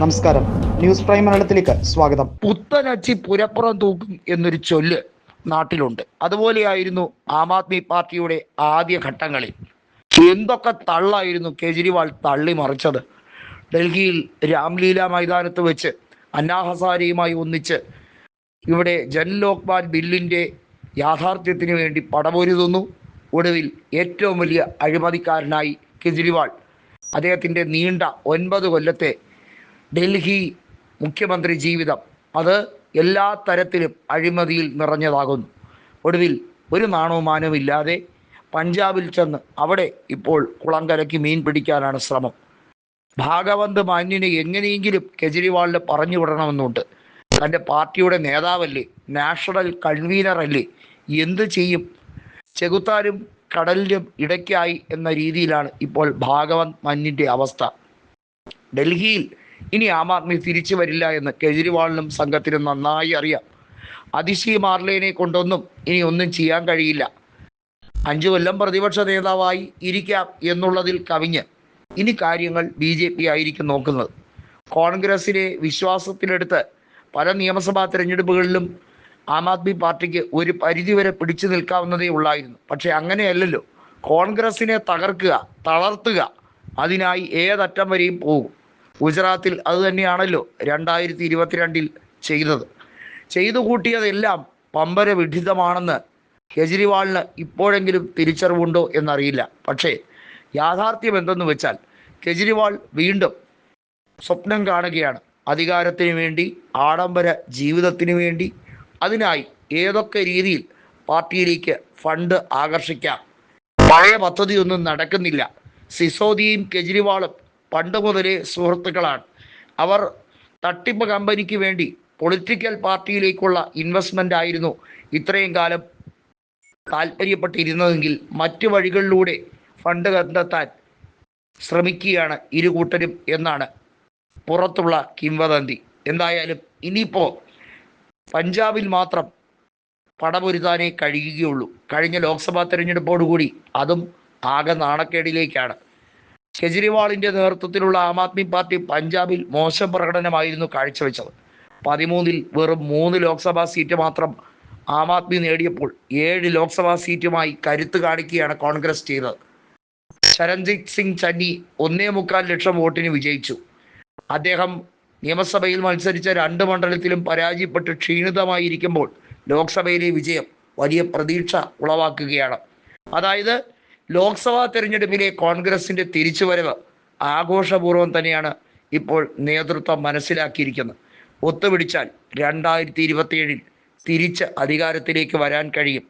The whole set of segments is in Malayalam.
നമസ്കാരം. ന്യൂസ് പ്രൈം മലയാളത്തിലേക്ക് സ്വാഗതം. പുത്തനച്ചി പുരപ്പുറം തൂക്കും എന്നൊരു ചൊല്ല് നാട്ടിലുണ്ട്. അതുപോലെയായിരുന്നു ആം ആദ്മി പാർട്ടിയുടെ ആദ്യ ഘട്ടങ്ങളിൽ. എന്തൊക്കെ തള്ളായിരുന്നു കേജ്രിവാൾ തള്ളി മറിച്ചത്. ഡൽഹിയിൽ രാംലീല മൈതാനത്ത് വെച്ച് അന്നാ ഹസാരിയുമായി ഒന്നിച്ച് ഇവിടെ ജൻ ലോക്പാൽ ബില്ലിന്റെ യാഥാർത്ഥ്യത്തിന് വേണ്ടി പടപൊരുതുന്നു. ഒടുവിൽ ഏറ്റവും വലിയ അഴിമതിക്കാരനായി കെജ്രിവാൾ അദ്ദേഹത്തിന്റെ നീണ്ട ഒൻപത് കൊല്ലത്തെ ഡൽഹി മുഖ്യമന്ത്രി ജീവിതം അത് എല്ലാ തരത്തിലും അഴിമതിയിൽ നിറഞ്ഞതാകുന്നു. ഒടുവിൽ ഒരു നാണവും ഇല്ലാതെ പഞ്ചാബിൽ ചെന്ന് അവിടെ ഇപ്പോൾ കുളങ്കരയ്ക്ക് മീൻ പിടിക്കാനാണ് ശ്രമം. ഭാഗവന്ത് മാന്യനെ എങ്ങനെയെങ്കിലും കെജ്രിവാളിന് പറഞ്ഞു വിടണമെന്നുണ്ട്. തന്റെ പാർട്ടിയുടെ നേതാവല്ലേ നാഷണൽ കൺവീനർ അല്ലേ എന്ത് ചെയ്യും? ചെകുത്താനും കടലിലും ഇടയ്ക്കായി എന്ന രീതിയിലാണ് ഇപ്പോൾ ഭാഗവന്ത് മഞ്ഞിന്റെ അവസ്ഥ. ഡൽഹിയിൽ ഇനി ആം ആദ്മി തിരിച്ചു വരില്ല എന്ന് കെജ്രിവാളിനും സംഘത്തിനും നന്നായി അറിയാം. അതിശി മാർലേനെ കൊണ്ടൊന്നും ഇനി ഒന്നും ചെയ്യാൻ കഴിയില്ല. അഞ്ചു കൊല്ലം പ്രതിപക്ഷ നേതാവായി ഇരിക്കാം എന്നുള്ളതിൽ കവിഞ്ഞ് ഇനി കാര്യങ്ങൾ ബി ജെ പി ആയിരിക്കും നോക്കുന്നത്. കോൺഗ്രസിനെ വിശ്വാസത്തിലെടുത്ത് പല നിയമസഭാ തിരഞ്ഞെടുപ്പുകളിലും ആം ആദ്മി പാർട്ടിക്ക് ഒരു പരിധിവരെ പിടിച്ചു നിൽക്കാവുന്നതേ ഉള്ളായിരുന്നു. പക്ഷേ അങ്ങനെയല്ലല്ലോ. കോൺഗ്രസിനെ തകർക്കുക തളർത്തുക അതിനായി ഏതറ്റം വരെയും പോകും. ഗുജറാത്തിൽ അത് തന്നെയാണല്ലോ രണ്ടായിരത്തി ഇരുപത്തിരണ്ടിൽ ചെയ്തത്. ചെയ്തു കൂട്ടിയതെല്ലാം പമ്പര വിഡിതമാണെന്ന് കെജ്രിവാളിന് ഇപ്പോഴെങ്കിലും തിരിച്ചറിവുണ്ടോ എന്നറിയില്ല. പക്ഷേ യാഥാർത്ഥ്യം എന്തെന്ന് വെച്ചാൽ കെജ്രിവാൾ വീണ്ടും സ്വപ്നം കാണുകയാണ്. അധികാരത്തിന് വേണ്ടി ആഡംബര ജീവിതത്തിന് വേണ്ടി അതിനായി ഏതൊക്കെ രീതിയിൽ പാർട്ടിയിലേക്ക് ഫണ്ട് ആകർഷിക്കാം? പഴയ പദ്ധതിയൊന്നും നടക്കുന്നില്ല. സിസോദിയും കെജ്രിവാളും പണ്ട് മുതലേ സുഹൃത്തുക്കളാണ്. അവർ തട്ടിപ്പ് കമ്പനിക്ക് വേണ്ടി പൊളിറ്റിക്കൽ പാർട്ടിയിലേക്കുള്ള ഇൻവെസ്റ്റ്മെന്റ് ആയിരുന്നു ഇത്രയും കാലം താല്പര്യപ്പെട്ടിരുന്നതെങ്കിൽ മറ്റു വഴികളിലൂടെ ഫണ്ട് കണ്ടെത്താൻ ശ്രമിക്കുകയാണ് ഇരു കൂട്ടരും എന്നാണ് പുറത്തുള്ള കിംവദന്തി. എന്തായാലും ഇനിയിപ്പോൾ പഞ്ചാബിൽ മാത്രം പടമൊരുതാനേ കഴിയുകയുള്ളൂ. കഴിഞ്ഞ ലോക്സഭാ തെരഞ്ഞെടുപ്പോടുകൂടി അതും ആകെ നാണക്കേടിലേക്കാണ്. കെജ്രിവാളിന്റെ നേതൃത്വത്തിലുള്ള ആം ആദ്മി പാർട്ടി പഞ്ചാബിൽ മോശം പ്രകടനമായിരുന്നു കാഴ്ചവെച്ചത്. പതിമൂന്നിൽ വെറും മൂന്ന് ലോക്സഭാ സീറ്റ് മാത്രം ആം ആദ്മി നേടിയപ്പോൾ ഏഴ് ലോക്സഭാ സീറ്റുമായി കരുത്ത് കാണിക്കുകയാണ് കോൺഗ്രസ് ചെയ്തത്. ചരൺജിത് സിംഗ് ചന്നി ഒന്നേ മുക്കാൽ ലക്ഷം വോട്ടിന് വിജയിച്ചു. അദ്ദേഹം നിയമസഭയിൽ മത്സരിച്ച രണ്ട് മണ്ഡലത്തിലും പരാജയപ്പെട്ട് ക്ഷീണിതമായിരിക്കുമ്പോൾ ലോക്സഭയിലെ വിജയം വലിയ പ്രതീക്ഷ ഉളവാക്കുകയാണ്. അതായത് ലോക്സഭാ തെരഞ്ഞെടുപ്പിലെ കോൺഗ്രസിന്റെ തിരിച്ചുവരവ് ആഘോഷപൂർവം തന്നെയാണ് ഇപ്പോൾ നേതൃത്വം മനസ്സിലാക്കിയിരിക്കുന്നത്. ഒത്തുപിടിച്ചാൽ രണ്ടായിരത്തി ഇരുപത്തിയേഴിൽ തിരിച്ച് അധികാരത്തിലേക്ക് വരാൻ കഴിയും.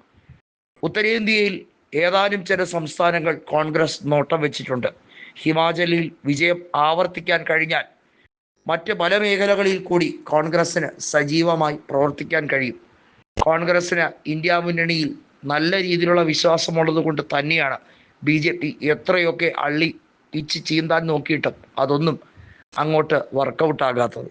ഉത്തരേന്ത്യയിൽ ഏതാനും ചില സംസ്ഥാനങ്ങൾ കോൺഗ്രസ് നോട്ടം വെച്ചിട്ടുണ്ട്. ഹിമാചലിൽ വിജയം ആവർത്തിക്കാൻ കഴിഞ്ഞാൽ മറ്റ് പല മേഖലകളിൽ കൂടി കോൺഗ്രസ്സിന് സജീവമായി പ്രവർത്തിക്കാൻ കഴിയും. കോൺഗ്രസ്സിന് ഇന്ത്യ മുന്നണിയിൽ നല്ല രീതിയിലുള്ള വിശ്വാസമുള്ളത് കൊണ്ട് തന്നെയാണ് ബി ജെ പി എത്രയൊക്കെ അള്ളി പിച്ച് ചീന്താൻ നോക്കിയിട്ടും അതൊന്നും അങ്ങോട്ട് വർക്കൗട്ട് ആകാത്തത്.